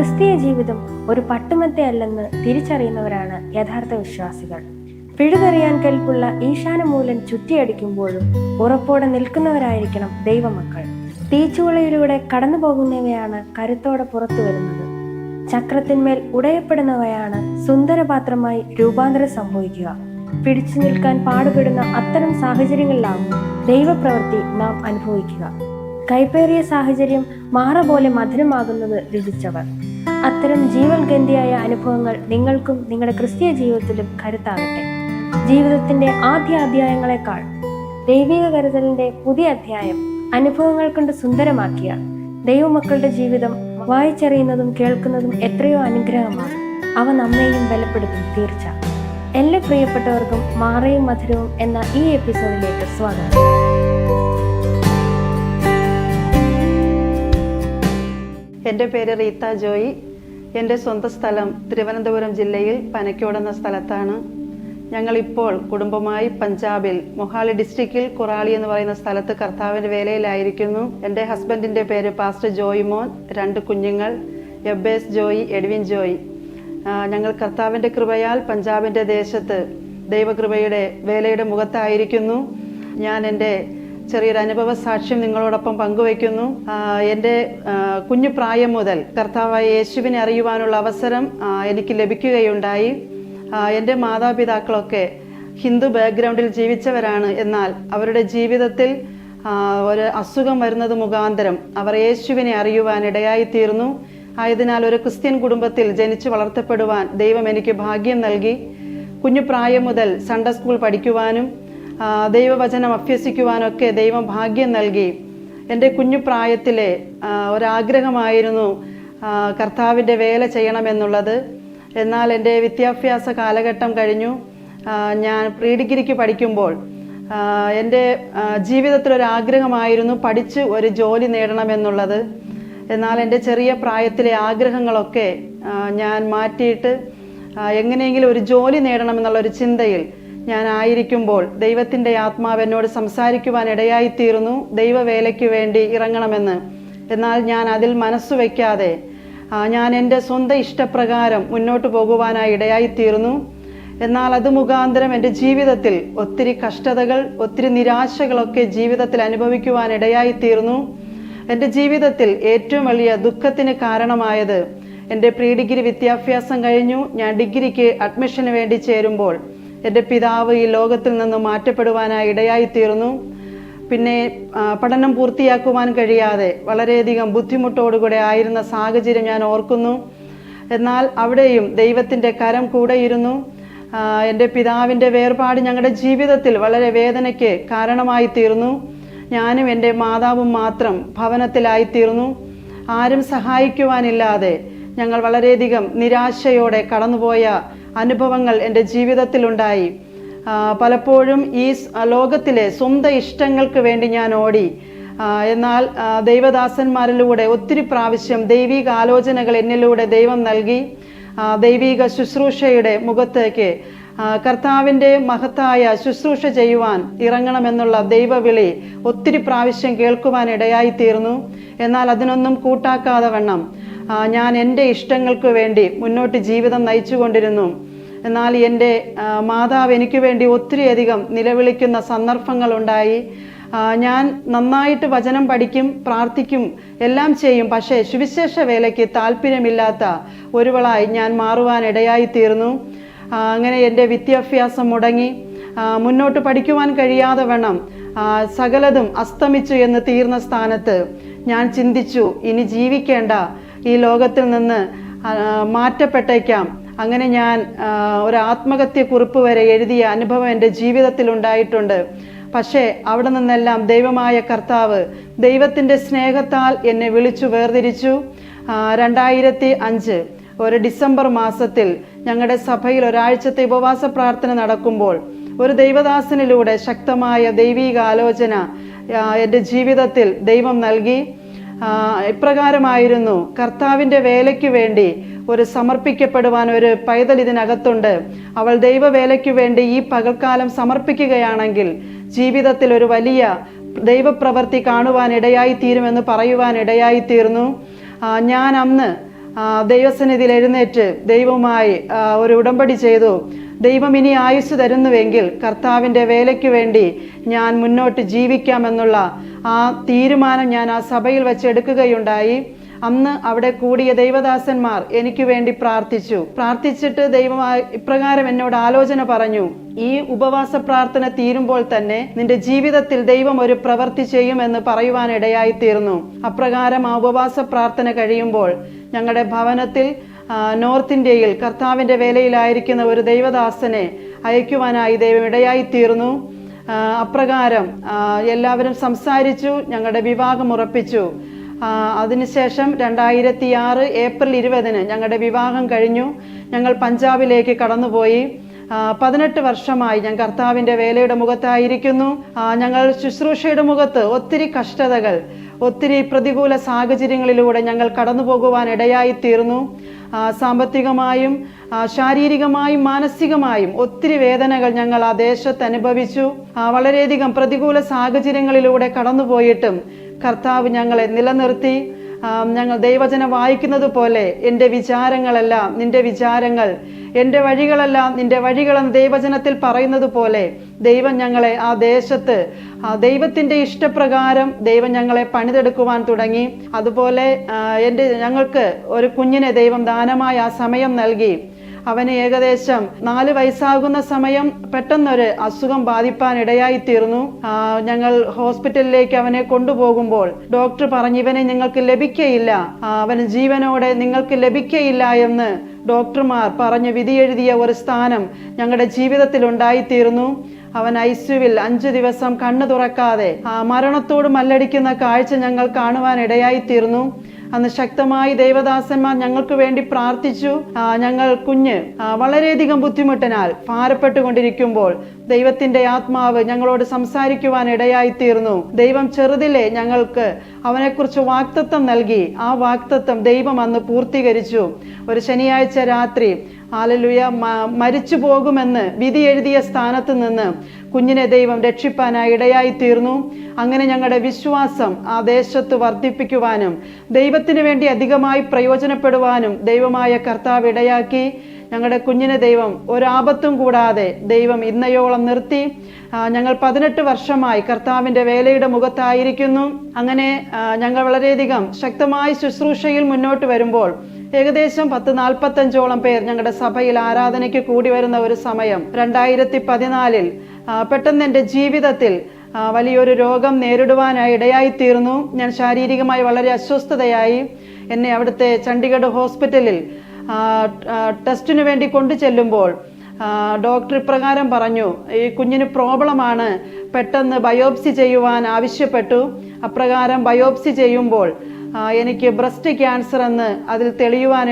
ക്രിസ്തീയ ജീവിതം ഒരു പട്ടുമത്തെ പട്ടുമത്തയല്ലെന്ന് തിരിച്ചറിയുന്നവരാണ് യഥാർത്ഥ വിശ്വാസികൾ. പിഴുതെറിയാൻ കെൽപ്പുള്ള ഈശാനമൂലൻ ചുറ്റിയടിക്കുമ്പോഴും ഉറപ്പോടെ നിൽക്കുന്നവരായിരിക്കണം ദൈവമക്കൾ. തീച്ചുളയിലൂടെ കടന്നു പോകുന്നവയാണ് കരുത്തോടെ പുറത്തു വരുന്നത്. ചക്രത്തിന്മേൽ ഉടയപ്പെടുന്നവയാണ് സുന്ദരപാത്രമായി രൂപാന്തരം സംഭവിക്കുക. പിടിച്ചു നിൽക്കാൻ പാടുപെടുന്ന അത്തരം സാഹചര്യങ്ങളിലാവും ദൈവപ്രവൃത്തി നാം അനുഭവിക്കുക. കൈപ്പേറിയ സാഹചര്യം മാറ പോലെ മധുരമാകുന്നത് രുചിച്ചവർ. അത്തരം ജീവൻ ഗന്ധിയായ അനുഭവങ്ങൾ നിങ്ങൾക്കും നിങ്ങളുടെ ക്രിസ്തീയ ജീവിതത്തിലും കരുത്താകട്ടെ. ജീവിതത്തിന്റെ ആദ്യ അധ്യായങ്ങളെക്കാൾ ദൈവിക കരുതലിന്റെ പുതിയ അധ്യായം അനുഭവങ്ങൾ കൊണ്ട് സുന്ദരമാക്കിയ ദൈവമക്കളുടെ ജീവിതം വായിച്ചറിയുന്നതും കേൾക്കുന്നതും എത്രയോ അനുഗ്രഹമാണ്. അവ നമ്മെയും ബലപ്പെടുത്തും തീർച്ച. എല്ലാ പ്രിയപ്പെട്ടവർക്കും മാറയും മധുരവും എന്ന ഈ എപ്പിസോഡിലേക്ക് സ്വാഗതം. എന്റെ പേര് റീത്ത ജോയി. എന്റെ സ്വന്തം സ്ഥലം തിരുവനന്തപുരം ജില്ലയിൽ പനക്കോട് എന്ന സ്ഥലത്താണ്. ഞങ്ങളിപ്പോൾ കുടുംബമായി പഞ്ചാബിൽ മൊഹാലി ഡിസ്ട്രിക്റ്റിൽ കുറാളി എന്ന് പറയുന്ന സ്ഥലത്ത് കർത്താവിന്റെ വേലയിലായിരിക്കുന്നു. എന്റെ ഹസ്ബൻഡിന്റെ പേര് പാസ്റ്റർ ജോയി മോൻ രണ്ട് കുഞ്ഞുങ്ങൾ എബേസ് ജോയി എഡ്വിൻ ജോയി. ഞങ്ങൾ കർത്താവിന്റെ കൃപയാൽ പഞ്ചാബിന്റെ ദേശത്ത് ദൈവകൃപയുടെ വേലയുടെ മുഖത്തായിരിക്കുന്നു. ഞാൻ എന്റെ ചെറിയൊരു അനുഭവ സാക്ഷ്യം നിങ്ങളോടൊപ്പം പങ്കുവയ്ക്കുന്നു. എന്റെ കുഞ്ഞു പ്രായം മുതൽ കർത്താവായ യേശുവിനെ അറിയുവാനുള്ള അവസരം എനിക്ക് ലഭിക്കുകയുണ്ടായി. എന്റെ മാതാപിതാക്കളൊക്കെ ഹിന്ദു ബാക്ക്ഗ്രൗണ്ടിൽ ജീവിച്ചവരാണ്. എന്നാൽ അവരുടെ ജീവിതത്തിൽ ഒരു അസുഖം വരുന്നത് മുഖാന്തരം അവർ യേശുവിനെ അറിയുവാൻ ഇടയായി തീർന്നു ആയതിനാൽ ഒരു ക്രിസ്ത്യൻ കുടുംബത്തിൽ ജനിച്ചു വളർത്തപ്പെടുവാൻ ദൈവം എനിക്ക് ഭാഗ്യം നൽകി. കുഞ്ഞു പ്രായം മുതൽ സൺഡേ സ്കൂൾ പഠിക്കുവാനും ദൈവവചനം അഭ്യസിക്കുവാനൊക്കെ ദൈവം ഭാഗ്യം നൽകി. എന്റെ കുഞ്ഞു പ്രായത്തിലെ ഒരാഗ്രഹമായിരുന്നു കർത്താവിന്റെ വേല ചെയ്യണമെന്നുള്ളത്. എന്നാൽ എന്റെ വിദ്യാഭ്യാസ കാലഘട്ടം കഴിഞ്ഞു. ഞാൻ പ്രീ ഡിഗ്രിക്ക് പഠിക്കുമ്പോൾ എന്റെ ജീവിതത്തിലൊരാഗ്രഹമായിരുന്നു പഠിച്ച് ഒരു ജോലി നേടണമെന്നുള്ളത്. എന്നാൽ എന്റെ ചെറിയ പ്രായത്തിലെ ആഗ്രഹങ്ങളൊക്കെ ഞാൻ മാറ്റിയിട്ട് എങ്ങനെയെങ്കിലും ഒരു ജോലി നേടണമെന്നുള്ള ഒരു ചിന്തയിൽ ഞാൻ ആയിരിക്കുമ്പോൾ ദൈവത്തിന്റെ ആത്മാവ് എന്നോട് സംസാരിക്കുവാൻ ഇടയായിത്തീർന്നു ദൈവവേലയ്ക്ക് വേണ്ടി ഇറങ്ങണമെന്ന്. എന്നാൽ ഞാൻ അതിൽ മനസ്സു വയ്ക്കാതെ ഞാൻ എന്റെ സ്വന്തം ഇഷ്ടപ്രകാരം മുന്നോട്ട് പോകുവാനായി ഇടയായിത്തീർന്നു എന്നാൽ അത് മുഖാന്തരം എന്റെ ജീവിതത്തിൽ ഒത്തിരി കഷ്ടതകൾ ഒത്തിരി നിരാശകളൊക്കെ ജീവിതത്തിൽ അനുഭവിക്കുവാൻ ഇടയായിത്തീർന്നു എന്റെ ജീവിതത്തിൽ ഏറ്റവും വലിയ ദുഃഖത്തിന് കാരണമായത് എന്റെ പ്രീ ഡിഗ്രി വിദ്യാഭ്യാസം കഴിഞ്ഞു. ഞാൻ ഡിഗ്രിക്ക് അഡ്മിഷന് വേണ്ടി ചേരുമ്പോൾ എന്റെ പിതാവ് ഈ ലോകത്തിൽ നിന്ന് മാറ്റപ്പെടുവാനായി ഇടയായിത്തീർന്നു പിന്നെ പഠനം പൂർത്തിയാക്കുവാൻ കഴിയാതെ വളരെയധികം ബുദ്ധിമുട്ടോടുകൂടെ ആയിരുന്ന സാഹചര്യം ഞാൻ ഓർക്കുന്നു. എന്നാൽ അവിടെയും ദൈവത്തിന്റെ കരം കൂടെയിരുന്നു. എന്റെ പിതാവിന്റെ വേർപാട് ഞങ്ങളുടെ ജീവിതത്തിൽ വളരെ വേദനയ്ക്ക് കാരണമായി തീർന്നു. ഞാനും എന്റെ മാതാവും മാത്രം ഭവനത്തിലായിത്തീർന്നു ആരും സഹായിക്കുവാനില്ലാതെ ഞങ്ങൾ വളരെയധികം നിരാശയോടെ കടന്നുപോയ അനുഭവങ്ങൾ എന്റെ ജീവിതത്തിലുണ്ടായി. പലപ്പോഴും ഈ ലോകത്തിലെ സ്വന്തം ഇഷ്ടങ്ങൾക്ക് വേണ്ടി ഞാൻ ഓടി. എന്നാൽ ദൈവദാസന്മാരിലൂടെ ഒത്തിരി പ്രാവശ്യം ദൈവിക ആലോചനകൾ എന്നിലൂടെ ദൈവം നൽകി ദൈവിക ശുശ്രൂഷയുടെ മുഖത്തേക്ക് കർത്താവിന്റെ മഹത്തായ ശുശ്രൂഷ ചെയ്യുവാൻ ഇറങ്ങണമെന്നുള്ള ദൈവവിളി ഒത്തിരി പ്രാവശ്യം കേൾക്കുവാൻ ഇടയായി തീർന്നു എന്നാൽ അതിനൊന്നും കൂട്ടാക്കാതെ വണ്ണം. ഞാൻ എന്റെ ഇഷ്ടങ്ങൾക്ക് വേണ്ടി മുന്നോട്ട് ജീവിതം നയിച്ചുകൊണ്ടിരുന്നു. എന്നാൽ എന്റെ മാതാവ് എനിക്ക് വേണ്ടി ഒത്തിരിയധികം നിലവിളിക്കുന്ന സന്ദർഭങ്ങളുണ്ടായി ഞാൻ നന്നായിട്ട് വചനം പഠിക്കും പ്രാർത്ഥിക്കും എല്ലാം ചെയ്യും. പക്ഷേ സുവിശേഷ വേലയ്ക്ക് താല്പര്യമില്ലാത്ത ഒരുവളായി ഞാൻ മാറുവാൻ ഇടയായി തീർന്നു അങ്ങനെ എന്റെ വിദ്യാഭ്യാസം മുടങ്ങി മുന്നോട്ട് പഠിക്കുവാൻ കഴിയാതെ വേണം സകലതും അസ്തമിച്ചു എന്ന് തീർന്ന സ്ഥാനത്ത് ഞാൻ ചിന്തിച്ചു ഇനി ജീവിക്കേണ്ട ഈ ലോകത്തിൽ നിന്ന് മാറ്റപ്പെട്ടേക്കാം. അങ്ങനെ ഞാൻ ഒരു ആത്മഹത്യ കുറിപ്പ് വരെ എഴുതിയ അനുഭവം എന്റെ ജീവിതത്തിൽ ഉണ്ടായിട്ടുണ്ട്. പക്ഷേ അവിടെ നിന്നെല്ലാം ദൈവമായ കർത്താവ് ദൈവത്തിന്റെ സ്നേഹത്താൽ എന്നെ വിളിച്ചു വേർതിരിച്ചു. രണ്ടായിരത്തി അഞ്ച് ഒരു ഡിസംബർ മാസത്തിൽ ഞങ്ങളുടെ സഭയിൽ ഒരാഴ്ചത്തെ ഉപവാസ പ്രാർത്ഥന നടക്കുമ്പോൾ ഒരു ദൈവദാസനിലൂടെ ശക്തമായ ദൈവീക ആലോചന എന്റെ ജീവിതത്തിൽ ദൈവം നൽകി. ഇപ്രകാരമായിരുന്നു കർത്താവിന്റെ വേലയ്ക്ക് വേണ്ടി ഒരു സമർപ്പിക്കപ്പെടുവാൻ ഒരു പൈതൽ ഇതിനകത്തുണ്ട്. അവൾ ദൈവവേലയ്ക്ക് വേണ്ടി ഈ പകൽക്കാലം സമർപ്പിക്കുകയാണെങ്കിൽ ജീവിതത്തിൽ ഒരു വലിയ ദൈവപ്രവൃത്തി കാണുവാൻ ഇടയായി തീരുമെന്ന് പറയുവാൻ ഇടയായി തീർന്നു ഞാൻ അന്ന് ദൈവസന്നിധിയിൽ എഴുന്നേറ്റ് ദൈവവുമായി ഒരു ഉടമ്പടി ചെയ്തു. ദൈവം ഇനി ആയുസ് തരുന്നുവെങ്കിൽ കർത്താവിന്റെ വേലയ്ക്ക് വേണ്ടി ഞാൻ മുന്നോട്ട് ജീവിക്കാമെന്നുള്ള ആ തീരുമാനം ഞാൻ ആ സഭയിൽ വെച്ച് എടുക്കുകയുണ്ടായി. അന്ന് അവിടെ കൂടിയ ദൈവദാസന്മാർ എനിക്ക് വേണ്ടി പ്രാർത്ഥിച്ചു. പ്രാർത്ഥിച്ചിട്ട് ദൈവം ഇപ്രകാരം എന്നോട് ആലോചന പറഞ്ഞു ഈ ഉപവാസ പ്രാർത്ഥന തീരുമ്പോൾ തന്നെ നിന്റെ ജീവിതത്തിൽ ദൈവം ഒരു പ്രവൃത്തി ചെയ്യുമെന്ന് പറയുവാൻ ഇടയായി തീർന്നു. അപ്രകാരം ആ ഉപവാസ പ്രാർത്ഥന കഴിയുമ്പോൾ ഞങ്ങളുടെ ഭവനത്തിൽ നോർത്ത് ഇന്ത്യയിൽ കർത്താവിന്റെ വേലയിലായിരിക്കുന്ന ഒരു ദൈവദാസനെ അയക്കുവാനായി ദൈവം ഇടയായി തീർന്നു അപ്രകാരം എല്ലാവരും സംസാരിച്ചു ഞങ്ങളുടെ വിവാഹം ഉറപ്പിച്ചു. അതിനുശേഷം രണ്ടായിരത്തി ആറ് ഏപ്രിൽ ഇരുപതിന് ഞങ്ങളുടെ വിവാഹം കഴിഞ്ഞു. ഞങ്ങൾ പഞ്ചാബിലേക്ക് കടന്നുപോയി. പതിനെട്ട് വർഷമായി ഞാൻ കർത്താവിന്റെ വേലയുടെ മുഖത്തായിരിക്കുന്നു. ഞങ്ങൾ ശുശ്രൂഷയുടെ മുഖത്ത് ഒത്തിരി കഷ്ടതകൾ ഒത്തിരി പ്രതികൂല സാഹചര്യങ്ങളിലൂടെ ഞങ്ങൾ കടന്നു പോകുവാൻ ഇടയായി തീർന്നു സാമ്പത്തികമായും ശാരീരികമായും മാനസികമായും ഒത്തിരി വേദനകൾ ഞങ്ങൾ ആ ദേശത്ത് അനുഭവിച്ചു. വളരെയധികം പ്രതികൂല സാഹചര്യങ്ങളിലൂടെ കടന്നുപോയിട്ടും കർത്താവ് ഞങ്ങളെ നിലനിർത്തി. ഞങ്ങൾ ദൈവചനം വായിക്കുന്നത് പോലെ എന്റെ വിചാരങ്ങളെല്ലാം നിന്റെ വിചാരങ്ങൾ എന്റെ വഴികളെല്ലാം നിന്റെ വഴികളെന്ന് ദൈവചനത്തിൽ പറയുന്നത് പോലെ ദൈവം ഞങ്ങളെ ആ ദേശത്ത് ആ ദൈവത്തിന്റെ ഇഷ്ടപ്രകാരം ദൈവം ഞങ്ങളെ പണിതെടുക്കുവാൻ തുടങ്ങി. അതുപോലെ എന്റെ ഞങ്ങൾക്ക് ഒരു കുഞ്ഞിനെ ദൈവം ദാനമായി ആ സമയം നൽകി. അവന് ഏകദേശം നാല് വയസ്സാകുന്ന സമയം പെട്ടെന്നൊരു അസുഖം ബാധിപ്പാൻ ഇടയായി തീർന്നു ഞങ്ങൾ ഹോസ്പിറ്റലിലേക്ക് അവനെ കൊണ്ടുപോകുമ്പോൾ ഡോക്ടർ പറഞ്ഞു ഇവനെ നിങ്ങൾക്ക് ലഭിക്കയില്ല. അവന് ജീവനോടെ നിങ്ങൾക്ക് ലഭിക്കയില്ല എന്ന് ഡോക്ടർമാർ പറഞ്ഞു വിധിയെഴുതിയ ഒരു സ്ഥാനം ഞങ്ങളുടെ ജീവിതത്തിൽ ഉണ്ടായിത്തീർന്നു. അവൻ ഐസ്യുവിൽ അഞ്ചു ദിവസം കണ്ണു തുറക്കാതെ മരണത്തോട് മല്ലടിക്കുന്ന കാഴ്ച ഞങ്ങൾ കാണുവാൻ ഇടയായി തീർന്നു അന്ന് ശക്തമായി ദേവദാസന്മാർ ഞങ്ങൾക്ക് വേണ്ടി പ്രാർത്ഥിച്ചു. ഞങ്ങൾ കുഞ്ഞ് വളരെയധികം ബുദ്ധിമുട്ടിനാൽ ഭാരപ്പെട്ടുകൊണ്ടിരിക്കുമ്പോൾ ദൈവത്തിന്റെ ആത്മാവ് ഞങ്ങളോട് സംസാരിക്കുവാൻ ഇടയായി തീർന്നു ദൈവം ചെറുതിലെ ഞങ്ങൾക്ക് അവനെക്കുറിച്ച് വാക്തത്വം നൽകി. ആ വാക്തത്വം ദൈവം അന്ന് പൂർത്തീകരിച്ചു. ഒരു ശനിയാഴ്ച രാത്രി ആലലുയ മരിച്ചു പോകുമെന്ന് വിധി എഴുതിയ സ്ഥാനത്ത് നിന്ന് കുഞ്ഞിനെ ദൈവം രക്ഷിപ്പാനായി ഇടയായി തീർന്നു. അങ്ങനെ ഞങ്ങളുടെ വിശ്വാസം ആ ദേശത്ത് വർദ്ധിപ്പിക്കുവാനും ദൈവത്തിന് വേണ്ടി അധികമായി പ്രയോജനപ്പെടുവാനും ദൈവമായ കർത്താവ് ഇടയാക്കി. ഞങ്ങളുടെ കുഞ്ഞിനെ ദൈവം ഒരാപത്തും കൂടാതെ ദൈവം ഇന്നയോളം നിർത്തി. ഞങ്ങൾ പതിനെട്ട് വർഷമായി കർത്താവിന്റെ വേലയുടെ മുഖത്തായിരിക്കുന്നു. അങ്ങനെ ഞങ്ങൾ വളരെയധികം ശക്തമായി ശുശ്രൂഷയിൽ മുന്നോട്ട് വരുമ്പോൾ ഏകദേശം പത്ത് നാൽപ്പത്തഞ്ചോളം പേർ ഞങ്ങളുടെ സഭയിൽ ആരാധനയ്ക്ക് കൂടി വരുന്ന ഒരു സമയം. രണ്ടായിരത്തി പതിനാലിൽ പെട്ടെന്ന് എന്റെ ജീവിതത്തിൽ വലിയൊരു രോഗം നേരിടുവാനായി ഇടയായി തീർന്നു ഞാൻ ശാരീരികമായി വളരെ അസ്വസ്ഥതയായി. എന്നെ അവിടുത്തെ ചണ്ഡീഗഡ് ഹോസ്പിറ്റലിൽ ടെസ്റ്റിനു വേണ്ടി കൊണ്ടു ചെല്ലുമ്പോൾ ഡോക്ടർ ഇപ്രകാരം പറഞ്ഞു ഈ കുഞ്ഞിന് പ്രോബ്ലമാണ്. പെട്ടെന്ന് ബയോപ്സി ചെയ്യുവാൻ ആവശ്യപ്പെട്ടു. അപ്രകാരം ബയോപ്സി ചെയ്യുമ്പോൾ എനിക്ക് ബ്രസ്റ്റ് ക്യാൻസർ എന്ന് അതിൽ തെളിയുവാൻ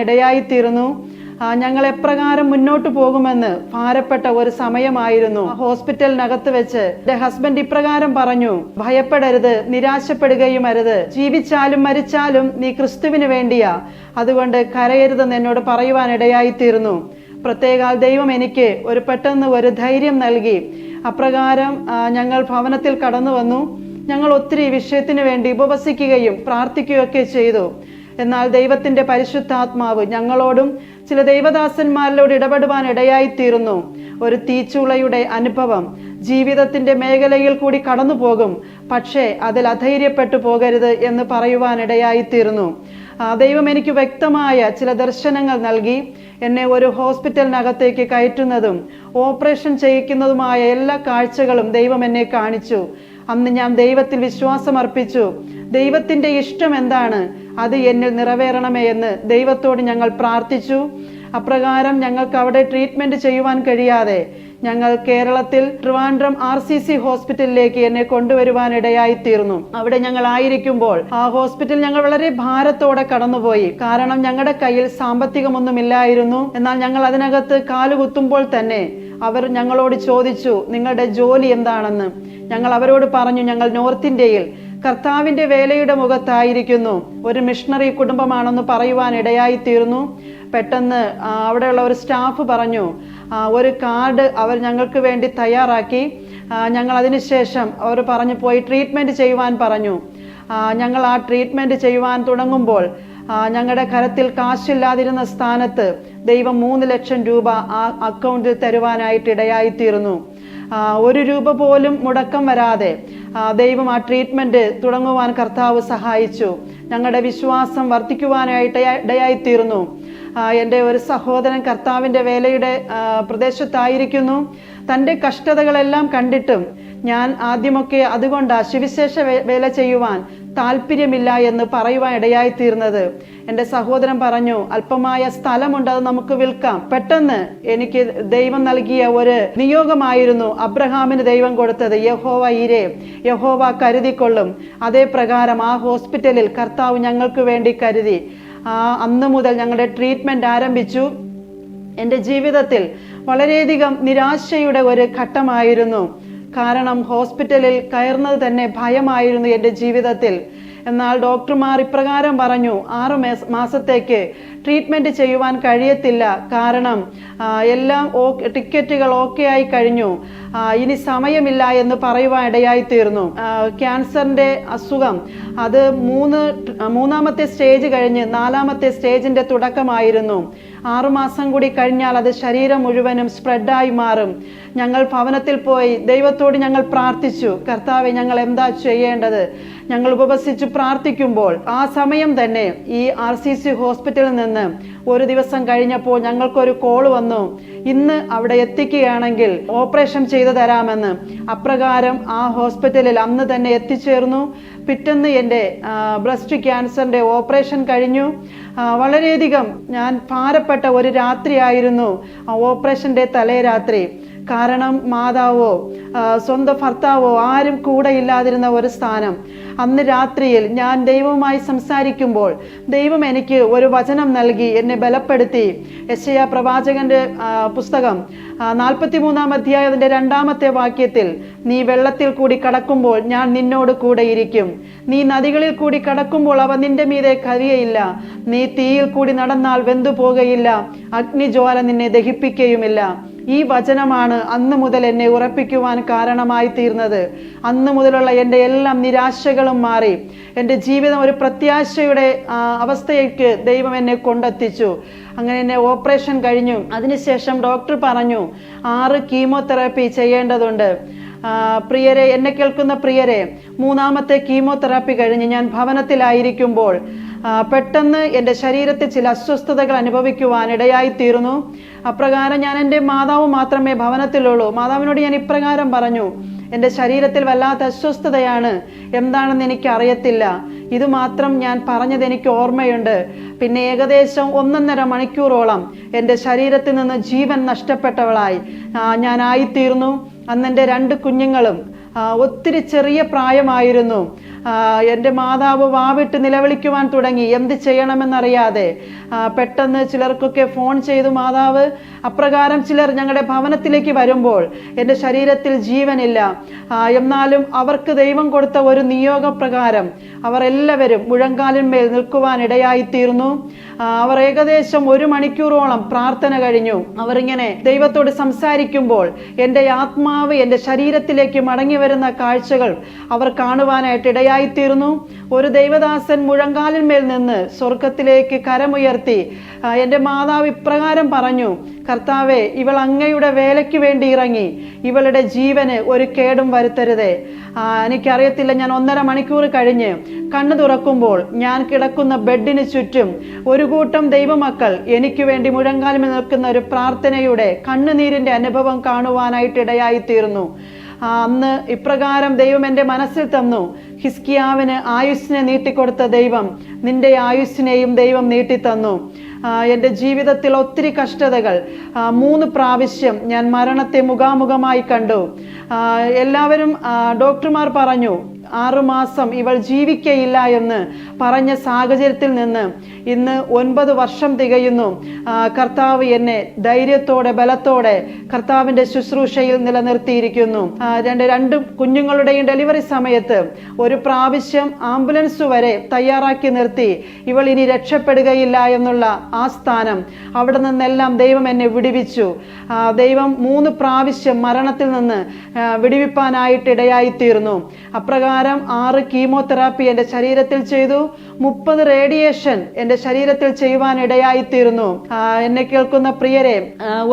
ആ, ഞങ്ങൾ എപ്രകാരം മുന്നോട്ട് പോകുമെന്ന് ഭാരപ്പെട്ട ഒരു സമയമായിരുന്നു. ഹോസ്പിറ്റലിനകത്ത് വെച്ച് എന്റെ ഹസ്ബൻഡ് ഇപ്രകാരം പറഞ്ഞു ഭയപ്പെടരുത് നിരാശപ്പെടുകയും അരുത്. ജീവിച്ചാലും മരിച്ചാലും നീ ക്രിസ്തുവിന് വേണ്ടിയാ. അതുകൊണ്ട് കരയരുതെന്ന് എന്നോട് പറയുവാൻ ഇടയായിത്തീർന്നു പ്രത്യേകാൽ ദൈവം എനിക്ക് ഒരു പെട്ടെന്ന് ഒരു ധൈര്യം നൽകി. അപ്രകാരം ഞങ്ങൾ ഭവനത്തിൽ കടന്നു വന്നു ഞങ്ങൾ ഒത്തിരി വിഷയത്തിന് വേണ്ടി ഉപവസിക്കുകയും പ്രാർത്ഥിക്കുകയൊക്കെ ചെയ്തു. എന്നാൽ ദൈവത്തിന്റെ പരിശുദ്ധാത്മാവ് ഞങ്ങളോടും ചില ദൈവദാസന്മാരിലോട് ഇടപെടുവാൻ ഇടയായിത്തീരുന്നു. ഒരു തീച്ചുളയുടെ അനുഭവം ജീവിതത്തിന്റെ മേഖലയിൽ കൂടി കടന്നു പോകും പക്ഷേ അതിൽ അധൈര്യപ്പെട്ടു പോകരുത് എന്ന് ആ, ദൈവം എനിക്ക് വ്യക്തമായ ചില ദർശനങ്ങൾ നൽകി. എന്നെ ഒരു ഹോസ്പിറ്റലിനകത്തേക്ക് കയറ്റുന്നതും ഓപ്പറേഷൻ ചെയ്യിക്കുന്നതുമായ എല്ലാ കാഴ്ചകളും ദൈവം എന്നെ കാണിച്ചു. അന്ന് ഞാൻ ദൈവത്തിൽ വിശ്വാസം അർപ്പിച്ചു ദൈവത്തിന്റെ ഇഷ്ടം എന്താണ്? അത് എന്നിൽ നിറവേറണമേ എന്ന് ദൈവത്തോട് ഞങ്ങൾ പ്രാർത്ഥിച്ചു. അപ്രകാരം ഞങ്ങൾക്ക് അവിടെ ട്രീറ്റ്മെന്റ് ചെയ്യുവാൻ കഴിയാതെ ഞങ്ങൾ കേരളത്തിൽ ട്രിവാൻഡ്രം ആർ സി സി ഹോസ്പിറ്റലിലേക്ക് എന്നെ കൊണ്ടുവരുവാൻ ഇടയായി തീർന്നു അവിടെ ഞങ്ങൾ ആയിരിക്കുമ്പോൾ ആ ഹോസ്പിറ്റൽ ഞങ്ങൾ വളരെ ഭാരത്തോടെ കടന്നുപോയി. കാരണം ഞങ്ങളുടെ കയ്യിൽ സാമ്പത്തികമൊന്നുമില്ലായിരുന്നു. എന്നാൽ ഞങ്ങൾ അതിനകത്ത് കാലുകുത്തുമ്പോൾ തന്നെ അവർ ഞങ്ങളോട് ചോദിച്ചു നിങ്ങളുടെ ജോലി എന്താണെന്ന്? ഞങ്ങൾ അവരോട് പറഞ്ഞു ഞങ്ങൾ നോർത്ത് ഇന്ത്യയിൽ കർത്താവിന്റെ വേലയുടെ മുഖത്തായിരിക്കുന്നു. ഒരു മിഷണറി കുടുംബമാണെന്ന് പറയുവാൻ ഇടയായി തീർന്നു പെട്ടെന്ന് അവിടെയുള്ള ഒരു സ്റ്റാഫ് പറഞ്ഞു ഒരു കാർഡ് അവർ ഞങ്ങൾക്ക് വേണ്ടി തയ്യാറാക്കി. ഞങ്ങൾ അതിനുശേഷം അവർ പറഞ്ഞു പോയി ട്രീറ്റ്മെന്റ് ചെയ്യുവാൻ പറഞ്ഞു. ഞങ്ങൾ ആ ട്രീറ്റ്മെന്റ് ചെയ്യുവാൻ തുടങ്ങുമ്പോൾ ഞങ്ങളുടെ കരത്തിൽ കാശില്ലാതിരുന്ന സ്ഥാനത്ത് ദൈവം മൂന്ന് ലക്ഷം രൂപ ആ അക്കൗണ്ടിൽ തരുവാനായിട്ട് ഇടയായിത്തീർന്നു ഒരു രൂപ പോലും മുടക്കം വരാതെ ദൈവം ആ ട്രീറ്റ്മെന്റ് തുടങ്ങുവാൻ കർത്താവ് സഹായിച്ചു. ഞങ്ങളുടെ വിശ്വാസം വർദ്ധിക്കുവാനായിട്ട് ഇടയായിത്തീർന്നു എന്റെ ഒരു സഹോദരൻ കർത്താവിന്റെ വേലയുടെ പ്രദേശത്തായിരിക്കുന്നു. തന്റെ കഷ്ടതകളെല്ലാം കണ്ടിട്ടും ഞാൻ ആദ്യമൊക്കെ അതുകൊണ്ടാണ് സുവിശേഷ വേല ചെയ്യുവാൻ താല്പര്യമില്ല എന്ന് പറയുവാൻ ഇടയായി തീർന്നത് എന്റെ സഹോദരൻ പറഞ്ഞു അല്പമായ സ്ഥലമുണ്ട് അത് നമുക്ക് വിൽക്കാം. പെട്ടെന്ന് എനിക്ക് ദൈവം നൽകിയ ഒരു നിയോഗമായിരുന്നു അബ്രഹാമിന് ദൈവം കൊടുത്തത്. യഹോവ ഇരേ യഹോവ കരുതിക്കൊള്ളും. അതേ പ്രകാരം ആ ഹോസ്പിറ്റലിൽ കർത്താവ് ഞങ്ങൾക്ക് വേണ്ടി കരുതി. അന്ന് മുതൽ ഞങ്ങളുടെ ട്രീറ്റ്മെന്റ് ആരംഭിച്ചു. എന്റെ ജീവിതത്തിൽ വളരെയധികം നിരാശയുടെ ഒരു ഘട്ടമായിരുന്നു. കാരണം ഹോസ്പിറ്റലിൽ കയറുന്നത് തന്നെ ഭയമായിരുന്നു എന്റെ ജീവിതത്തിൽ. എന്നാൽ ഡോക്ടർമാർ ഇപ്രകാരം പറഞ്ഞു ആറ് മാസ- മാസത്തേക്ക് ട്രീറ്റ്മെന്റ് ചെയ്യുവാൻ കഴിയത്തില്ല. കാരണം എല്ലാം ഓ ടിക്കറ്റുകൾ ഓക്കെ ആയി കഴിഞ്ഞു. ഇനി സമയമില്ല എന്ന് പറയുവാൻ ഇടയായി തീർന്നു ക്യാൻസറിന്റെ അസുഖം. അത് മൂന്ന് മൂന്നാമത്തെ സ്റ്റേജ് കഴിഞ്ഞ് നാലാമത്തെ സ്റ്റേജിന്റെ തുടക്കമായിരുന്നു. ആറുമാസം കൂടി കഴിഞ്ഞാൽ അത് ശരീരം മുഴുവനും സ്പ്രെഡായി മാറും. ഞങ്ങൾ ഭവനത്തിൽ പോയി ദൈവത്തോട് ഞങ്ങൾ പ്രാർത്ഥിച്ചു. കർത്താവെ ഞങ്ങൾ എന്താ ചെയ്യേണ്ടത്? ഞങ്ങൾ ഉപവസിച്ച് പ്രാർത്ഥിക്കുമ്പോൾ ആ സമയം തന്നെ ഈ ആർ സി സി ഹോസ്പിറ്റലിൽ നിന്ന് ഒരു ദിവസം കഴിഞ്ഞപ്പോൾ ഞങ്ങൾക്കൊരു കോൾ വന്നു. ഇന്ന് അവിടെ എത്തിക്കുകയാണെങ്കിൽ ഓപ്പറേഷൻ ചെയ്തു തരാമെന്ന്. അപ്രകാരം ആ ഹോസ്പിറ്റലിൽ അന്ന് തന്നെ എത്തിച്ചേർന്നു. പിറ്റെന്ന് എന്റെ ബ്രസ്റ്റ് ക്യാൻസറിന്റെ ഓപ്പറേഷൻ കഴിഞ്ഞു. വളരെയധികം ഞാൻ ഭാരപ്പെട്ട ഒരു രാത്രിയായിരുന്നു. ആ ഓപ്പറേഷന്റെ തലേ രാത്രി കാരണം മാതാവോ സ്വന്തം ഭർത്താവോ ആരും കൂടെ ഇല്ലാതിരുന്ന ഒരു സ്ഥാനം. അന്ന് രാത്രിയിൽ ഞാൻ ദൈവവുമായി സംസാരിക്കുമ്പോൾ ദൈവം എനിക്ക് ഒരു വചനം നൽകി എന്നെ ബലപ്പെടുത്തി. യശയ പ്രവാചകന്റെ പുസ്തകം നാൽപ്പത്തി മൂന്നാം അധ്യായത്തിന്റെ രണ്ടാമത്തെ വാക്യത്തിൽ നീ വെള്ളത്തിൽ കൂടി കടക്കുമ്പോൾ ഞാൻ നിന്നോട് കൂടെ ഇരിക്കും. നീ നദികളിൽ കൂടി കടക്കുമ്പോൾ അവ നിന്റെ മീതെ കരിയയില്ല നീ തീയിൽ കൂടി നടന്നാൽ വെന്തു പോകയില്ല അഗ്നിജ്വാല നിന്നെ ദഹിപ്പിക്കുകയുമില്ല ഈ വചനമാണ് അന്ന് മുതൽ എന്നെ ഉറപ്പിക്കുവാൻ കാരണമായി തീർന്നത്. അന്ന് മുതലുള്ള എന്റെ എല്ലാം നിരാശകളും മാറി. എന്റെ ജീവിതം ഒരു പ്രത്യാശയുടെ അവസ്ഥയ്ക്ക് ദൈവം എന്നെ കൊണ്ടെത്തിച്ചു. അങ്ങനെ എന്നെ ഓപ്പറേഷൻ കഴിഞ്ഞു. അതിനുശേഷം ഡോക്ടർ പറഞ്ഞു ആറ് കീമോതെറാപ്പി ചെയ്യേണ്ടതുണ്ട്. പ്രിയരെ എന്നെ കേൾക്കുന്ന പ്രിയരെ മൂന്നാമത്തെ കീമോതെറാപ്പി കഴിഞ്ഞ് ഞാൻ ഭവനത്തിലായിരിക്കുമ്പോൾ പെട്ടെന്ന് എന്റെ ശരീരത്തിൽ ചില അസ്വസ്ഥതകൾ അനുഭവിക്കുവാൻ ഇടയായി അപ്രകാരം ഞാൻ എന്റെ മാതാവ് മാത്രമേ ഭവനത്തിലുള്ളൂ. മാതാവിനോട് ഞാൻ ഇപ്രകാരം പറഞ്ഞു എന്റെ ശരീരത്തിൽ വല്ലാത്ത അസ്വസ്ഥതയാണ്. എന്താണെന്ന് എനിക്ക് അറിയത്തില്ല ഇത് മാത്രം ഞാൻ പറഞ്ഞത് എനിക്ക് ഓർമ്മയുണ്ട്. പിന്നെ ഏകദേശം ഒന്നൊന്നര മണിക്കൂറോളം എന്റെ ശരീരത്തിൽ നിന്ന് ജീവൻ നഷ്ടപ്പെട്ടവളായി ഞാനായിത്തീർന്നു. ഞാൻ ആയിത്തീർന്നു അന്ന് എന്റെ രണ്ട് കുഞ്ഞുങ്ങളും ഒത്തിരി ചെറിയ പ്രായമായിരുന്നു. എന്റെ മാതാവ് വാവിട്ട് നിലവിളിക്കുവാൻ തുടങ്ങി. എന്ത് ചെയ്യണമെന്നറിയാതെ പെട്ടെന്ന് ചിലർക്കൊക്കെ ഫോൺ ചെയ്തു മാതാവ് അപ്രകാരം ചിലർ ഞങ്ങളുടെ ഭവനത്തിലേക്ക് വരുമ്പോൾ എന്റെ ശരീരത്തിൽ ജീവനില്ല. എന്നാലും അവർക്ക് ദൈവം കൊടുത്ത ഒരു നിയോഗപ്രകാരം അവർ എല്ലാവരും മുഴങ്കാലിന്മേൽ നിൽക്കുവാൻ ഇടയായി തീർന്നു അവർ ഏകദേശം ഒരു മണിക്കൂറോളം പ്രാർത്ഥന കഴിഞ്ഞു. അവരിങ്ങനെ ദൈവത്തോട് സംസാരിക്കുമ്പോൾ എന്റെ ആത്മാവ് എന്റെ ശരീരത്തിലേക്ക് മടങ്ങി വരുന്ന കാഴ്ചകൾ അവർ കാണുവാനായിട്ട് ഇടയായിത്തീർന്നു ഒരു ദൈവദാസൻ മുഴങ്കാലിന്മേൽ നിന്ന് സ്വർഗത്തിലേക്ക് കരമുയർത്തി എന്റെ മാതാവ് ഇപ്രകാരം പറഞ്ഞു കർത്താവെ ഇവൾ അങ്ങയുടെ വേലയ്ക്ക് വേണ്ടി ഇറങ്ങി ഇവളുടെ ജീവന് ഒരു കേടും വരുത്തരുതേ. എനിക്കറിയത്തില്ല ഞാൻ ഒന്നര മണിക്കൂർ കഴിഞ്ഞ് കണ്ണു തുറക്കുമ്പോൾ ഞാൻ കിടക്കുന്ന ബെഡിന് ചുറ്റും ഒരു കൂട്ടം ദൈവമക്കൾ എനിക്ക് വേണ്ടി മുഴങ്കാലിൽ നിൽക്കുന്ന ഒരു പ്രാർത്ഥനയുടെ കണ്ണുനീരിന്റെ അനുഭവം കാണുവാനായിട്ട് ഇടയായി തീർന്നു ആ, അന്ന് ഇപ്രകാരം ദൈവം എന്റെ മനസ്സിൽ തന്നു. ഹിസ്കിയാവിന് ആയുസ്സിനെ നീട്ടിക്കൊടുത്ത ദൈവം നിന്റെ ആയുസ്സിനെയും ദൈവം നീട്ടിത്തന്നു. എന്റെ ജീവിതത്തിൽ ഒത്തിരി കഷ്ടതകൾ. മൂന്ന് പ്രാവശ്യം ഞാൻ മരണത്തെ മുഖാമുഖമായി കണ്ടു. എല്ലാവരും ഡോക്ടർമാർ പറഞ്ഞു ആറുമാസം ഇവൾ ജീവിക്കയില്ല എന്ന് പറഞ്ഞ സാഹചര്യത്തിൽ നിന്ന് ഇന്ന് ഒൻപത് വർഷം തികയുന്നു. കർത്താവ് എന്നെ ധൈര്യത്തോടെ ബലത്തോടെ കർത്താവിന്റെ ശുശ്രൂഷയിൽ നിലനിർത്തിയിരിക്കുന്നു. രണ്ട് രണ്ട് കുഞ്ഞുങ്ങളുടെയും ഡെലിവറി സമയത്ത് ഒരു പ്രാവശ്യം ആംബുലൻസ് വരെ തയ്യാറാക്കി നിർത്തി. ഇവൾ ഇനി രക്ഷപ്പെടുകയില്ല എന്നുള്ള ആ സ്ഥാനം. അവിടെ നിന്നെല്ലാം ദൈവം എന്നെ വിടിവിച്ചു. ദൈവം മൂന്ന് പ്രാവശ്യം മരണത്തിൽ നിന്ന് വിടിവിപ്പാനായിട്ട് ഇടയായിത്തീർന്നു. ഇടയായി തീർന്നു അപ്രകാരം ആറ് കീമോതെറാപ്പി എന്റെ ശരീരത്തിൽ ചെയ്തു. മുപ്പത് റേഡിയേഷൻ എന്റെ ശരീരത്തിൽ ചെയ്യുവാൻ ഇടയായിത്തീരുന്നു എന്നെ കേൾക്കുന്ന പ്രിയരെ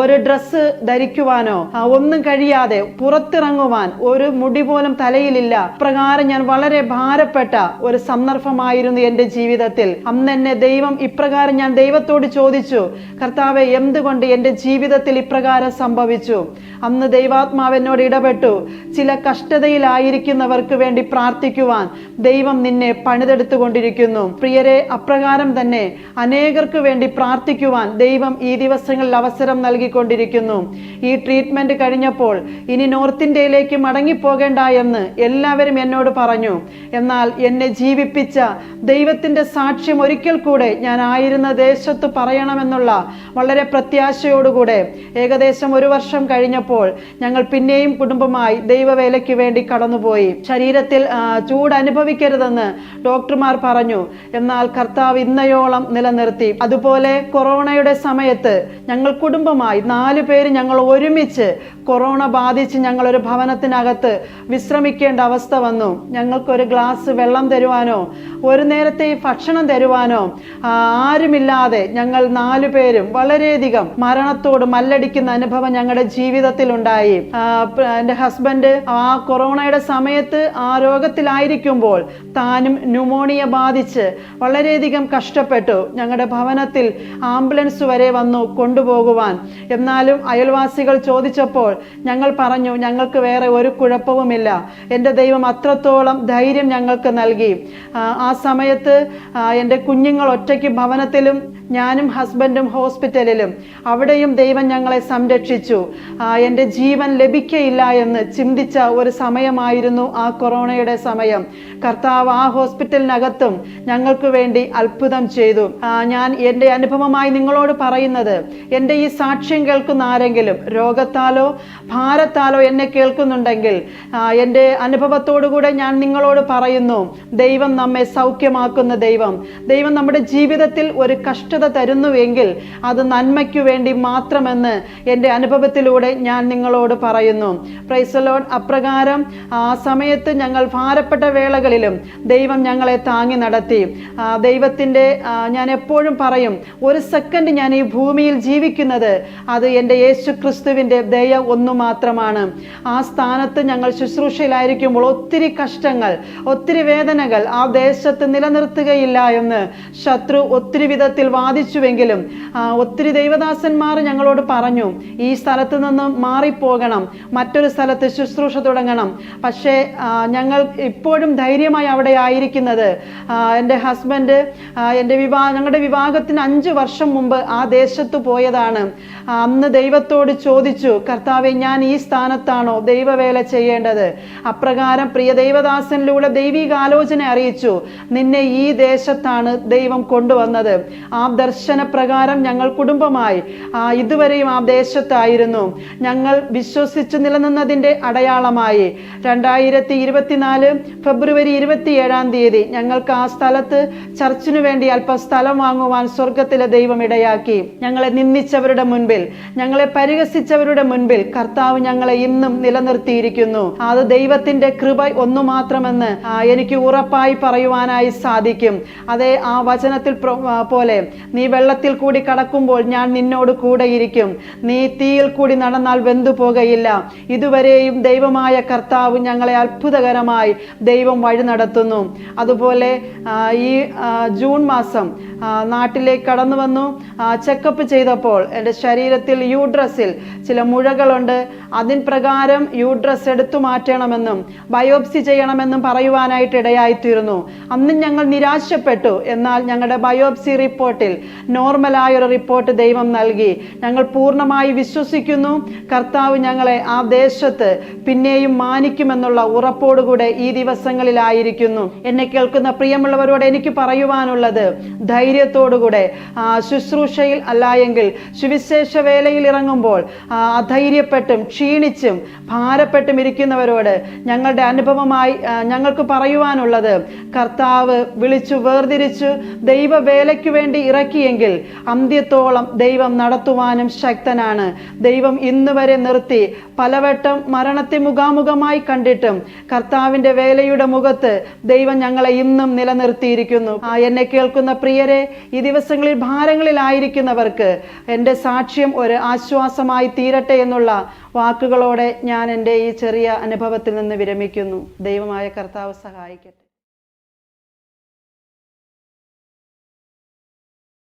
ഒരു ഡ്രസ്സ് ധരിക്കുവാനോ ഒന്നും കഴിയാതെ പുറത്തിറങ്ങുവാൻ ഒരു മുടി പോലും തലയിലില്ല. പ്രകാരം ഞാൻ വളരെ ഭാരപ്പെട്ട ഒരു സന്ദർഭമായിരുന്നു എന്റെ ജീവിതത്തിൽ. അന്ന് എന്നെ ദൈവം ഇപ്രകാരം ഞാൻ ദൈവത്തോട് ചോദിച്ചു കർത്താവെ എന്തുകൊണ്ട് എന്റെ ജീവിതത്തിൽ ഇപ്രകാരം സംഭവിച്ചു? അന്ന് ദൈവാത്മാവ് എന്നോട് ഇടപെട്ടു ചില കഷ്ടതയിലായിരിക്കുന്നവർക്ക് വേണ്ടി പ്രാർത്ഥിക്കുവാൻ ദൈവം നിന്നെ പണിതെടുത്തുകൊണ്ടിരിക്കുന്നു. പ്രിയരെ അപ്രകാരം തന്നെ അനേകർക്ക് വേണ്ടി പ്രാർത്ഥിക്കുവാൻ ദൈവം ഈ ദിവസങ്ങളിൽ അവസരം നൽകിക്കൊണ്ടിരിക്കുന്നു. ഈ ട്രീറ്റ്മെന്റ് കഴിഞ്ഞപ്പോൾ ഇനി നോർത്ത് ഇന്ത്യയിലേക്ക് മടങ്ങിപ്പോകേണ്ട എന്ന് എല്ലാവരും എന്നോട് പറഞ്ഞു. എന്നാൽ എന്നെ ജീവിപ്പിച്ച ദൈവത്തിന്റെ സാക്ഷ്യം ഒരിക്കൽ കൂടെ ഞാൻ ആയിരുന്ന ദേശത്ത് പറയണമെന്നുള്ള വളരെ പ്രത്യാശയോടുകൂടെ ഏകദേശം ഒരു വർഷം കഴിഞ്ഞപ്പോൾ ഞങ്ങൾ പിന്നെയും കുടുംബമായി ദൈവവേലയ്ക്ക് വേണ്ടി കടന്നുപോയി. ശരീരത്തിൽ ചൂട് അനുഭവിക്കരുതെന്ന് ഡോക്ടർമാർ പറഞ്ഞു. എന്നാൽ കർത്താവ് ഇന്നയോളം നിലനിർത്തി. അതുപോലെ കൊറോണയുടെ സമയത്ത് ഞങ്ങൾ കുടുംബമായി നാല് പേര് ഞങ്ങൾ ഒരുമിച്ച് കൊറോണ ബാധിച്ച് ഞങ്ങൾ ഒരു ഭവനത്തിനകത്ത് വിശ്രമിക്കേണ്ട അവസ്ഥ വന്നു. ഞങ്ങൾക്കൊരു ഗ്ലാസ് വെള്ളം തരുവാനോ ഒരു നേരത്തെ ഭക്ഷണം തരുവാനോ ആരുമില്ലാതെ ഞങ്ങൾ നാലു പേരും വളരെയധികം മരണത്തോട് മല്ലടിക്കുന്ന അനുഭവം ഞങ്ങളുടെ ജീവിതത്തിൽ ഉണ്ടായി. എന്റെ ഹസ്ബൻഡ് ആ കൊറോണയുടെ സമയത്ത് ആ രോഗത്തിലായിരിക്കുമ്പോൾ താനും ന്യൂമോണിയ ബാധിച്ച് വളരെയധികം കഷ്ടപ്പെട്ടു. ഞങ്ങളുടെ ഭവനത്തിൽ ആംബുലൻസ് വരെ വന്നു കൊണ്ടുപോകുവാൻ. എന്നാലും അയൽവാസികൾ ചോദിച്ചപ്പോൾ ഞങ്ങൾ പറഞ്ഞു ഞങ്ങൾക്ക് വേറെ ഒരു കുഴപ്പവുമില്ല. എന്റെ ദൈവം അത്രത്തോളം ധൈര്യം ഞങ്ങൾക്ക് നൽകി. ആ, സമയത്ത് എന്റെ കുഞ്ഞുങ്ങൾ ഒറ്റയ്ക്ക് ഭവനത്തിലും ഞാനും ഹസ്ബൻഡും ഹോസ്പിറ്റലിലും. അവിടെയും ദൈവം ഞങ്ങളെ സംരക്ഷിച്ചു. എന്റെ ജീവൻ ലഭിക്കയില്ല എന്ന് ചിന്തിച്ച ഒരു സമയമായിരുന്നു ആ കൊറോണയുടെ സമയം. കർത്താവ് ആ ഹോസ്പിറ്റലിനകത്തും ഞങ്ങൾക്ക് വേണ്ടി അത്ഭുതം ചെയ്തു. ഞാൻ എന്റെ അനുഭവമായി നിങ്ങളോട് പറയുന്നത് എന്റെ ഈ സാക്ഷ്യം കേൾക്കുന്ന ആരെങ്കിലും രോഗത്താലോ ഭാരത്താലോ എന്നെ കേൾക്കുന്നുണ്ടെങ്കിൽ എന്റെ അനുഭവത്തോടുകൂടെ ഞാൻ നിങ്ങളോട് പറയുന്നു ദൈവം നമ്മെ സൗഖ്യമാക്കുന്ന ദൈവം. ദൈവം നമ്മുടെ ജീവിതത്തിൽ ഒരു കഷ്ടത തരുന്നുവെങ്കിൽ അത് നന്മയ്ക്കു വേണ്ടി മാത്രമെന്ന് എന്റെ അനുഭവത്തിലൂടെ ഞാൻ നിങ്ങളോട് പറയുന്നു. പ്രൈസലോൺ അപ്രകാരം ആ സമയത്ത് ഞങ്ങൾ ഭാരപ്പെട്ട വേളകളിലും ദൈവം ഞങ്ങളെ താങ്ങി നടത്തി. ദൈവത്തിന്റെ ഞാൻ എപ്പോഴും പറയും ഒരു സെക്കൻഡ് ഞാൻ ഈ ഭൂമിയിൽ ജീവിക്കുന്നത് അത് എന്റെ യേശു ക്രിസ്തുവിന്റെ ദയ ഒന്നു മാത്രമാണ്. ആ സ്ഥാനത്ത് ഞങ്ങൾ ശുശ്രൂഷയിലായിരിക്കുമ്പോൾ ഒത്തിരി കഷ്ടങ്ങൾ ഒത്തിരി വേദനകൾ ആ ദേശത്ത് നിലനിർത്തുകയില്ല എന്ന് ശത്രു ഒത്തിരി വിധത്തിൽ വാദിച്ചുവെങ്കിലും ആ, ഒത്തിരി ദൈവദാസന്മാർ ഞങ്ങളോട് പറഞ്ഞു ഈ സ്ഥലത്ത് നിന്ന് മാറിപ്പോകണം മറ്റൊരു സ്ഥലത്ത് ശുശ്രൂഷ തുടങ്ങണം. പക്ഷേ ഞങ്ങൾ ഇപ്പോഴും ധൈര്യമായി അവിടെ ആയിരിക്കുന്നത് എന്റെ ഹസ്ബൻഡ് എന്റെ വിവാഹ ഞങ്ങളുടെ വിവാഹത്തിന് അഞ്ച് വർഷം മുമ്പ് ആ ദേശത്ത് പോയതാണ്. അന്ന് ദൈവത്തോട് ചോദിച്ചു കർത്താവെ ഞാൻ ഈ സ്ഥാനത്താണോ ദൈവവേല ചെയ്യേണ്ടത്? അപ്രകാരം പ്രിയ ദൈവദാസനിലൂടെ ദൈവികാലോചന അറിയിച്ചു നിന്നെ ഈ ദേശത്താണ് ദൈവം കൊണ്ടുവന്നത്. ആ ദർശന പ്രകാരം ഞങ്ങൾ കുടുംബമായി ഇതുവരെയും ആ ദേശത്തായിരുന്നു. ഞങ്ങൾ വിശ്വസിച്ച് നിലനിന്നതിന്റെ അടയാളമായി. രണ്ടായിരത്തി ഇരുപത്തിനാല് ഫെബ്രുവരി ഇരുപത്തിയേഴാം തീയതി ഞങ്ങൾക്ക് ആ സ്ഥലത്ത് ചർച്ചിനു വേണ്ടി അല്പം സ്ഥലം വാങ്ങുവാൻ സ്വർഗത്തിലെ ദൈവം ഇടയാക്കി. ഞങ്ങളെ നിന്ദിച്ചവരുടെ മുൻപിൽ ഞങ്ങളെ പരിഹസിച്ചവരുടെ മുൻപിൽ കർത്താവ് ഞങ്ങളെ ഇന്നും നിലനിർത്തിയിരിക്കുന്നു. അത് ദൈവത്തിന്റെ കൃപ ഒന്നു മാത്രമെന്ന് എനിക്ക് ഉറപ്പായി പറയുവാനായി സാധിക്കും. അതേ ആ വചനത്തിൽ പോലെ നീ വെള്ളത്തിൽ കൂടി കടക്കുമ്പോൾ ഞാൻ നിന്നോട് കൂടെയിരിക്കും നീ തീയിൽ കൂടി നടന്നാൽ വെന്തു പോകയില്ല ഇതുവരെയും ദൈവമായ കർത്താവ് ഞങ്ങളെ അത്ഭുതകരമായി ദൈവം വഴി നടത്തുന്നു. അതുപോലെ ഈ ജൂൺ മാസം നാട്ടിലേക്ക് കടന്നു വന്നു. ചെക്കപ്പ് ചെയ്തപ്പോൾ എന്റെ ശരീരത്തിൽ യൂഡ്രസിൽ ചില മുഴകളുണ്ട്. അതിൻ പ്രകാരം യൂഡ്രസ് എടുത്തു മാറ്റണമെന്നും ബയോപ്സി ചെയ്യണമെന്നും പറയുവാനായിട്ട് ഇടയായിത്തീരുന്നു. അന്നും ഞങ്ങൾ നിരാശപ്പെട്ടു. എന്നാൽ ഞങ്ങളുടെ ബയോപ്സി റിപ്പോർട്ടിൽ നോർമലായ ഒരു റിപ്പോർട്ട് ദൈവം നൽകി. ഞങ്ങൾ പൂർണമായി വിശ്വസിക്കുന്നു. കർത്താവ് ഞങ്ങളെ ആ ദേശത്ത് പിന്നെയും മാനിക്കുമെന്നുള്ള ഉറപ്പോടുകൂടെ ഈ ദിവസങ്ങളിലായിരിക്കുന്നു. എന്നെ കേൾക്കുന്ന പ്രിയമുള്ളവരോട് എനിക്ക് പറയുവാനുള്ളത് ധൈര്യത്തോടുകൂടെ. ശുശ്രൂഷയിൽ അല്ലായെങ്കിൽ സുവിശേഷ വേലയിൽ ഇറങ്ങുമ്പോൾ അധൈര്യപ്പെട്ടും ക്ഷീ ക്ഷീണിച്ചും ഭാരപ്പെട്ടും ഇരിക്കുന്നവരോട് ഞങ്ങളുടെ അനുഭവമായി ഞങ്ങൾക്ക് പറയുവാനുള്ളത് കർത്താവ് വിളിച്ചു വേർതിരിച്ചു ദൈവവേലയ്ക്ക് വേണ്ടി ഇറക്കിയെങ്കിൽ അന്ത്യത്തോളം ദൈവം നടത്തുവാനും ശക്തനാണ്. ദൈവം ഇന്ന് വരെ നിർത്തി പലവട്ടം മരണത്തെ മുഖാമുഖമായി കണ്ടിട്ടും കർത്താവിന്റെ വേലയുടെ മുഖത്ത് ദൈവം ഞങ്ങളെ ഇന്നും നിലനിർത്തിയിരിക്കുന്നു. എന്നെ കേൾക്കുന്ന പ്രിയരെ ഈ ദിവസങ്ങളിൽ ഭാരങ്ങളിലായിരിക്കുന്നവർക്ക് എന്റെ സാക്ഷ്യം ഒരു ആശ്വാസമായി തീരട്ടെ എന്നുള്ള വാക്കുകളോടെ ഞാൻ എന്റെ ഈ ചെറിയ അനുഭവത്തിൽ നിന്ന് വിരമിക്കുന്നു. ദൈവമായ കർത്താവ് സഹായിക്കട്ടെ.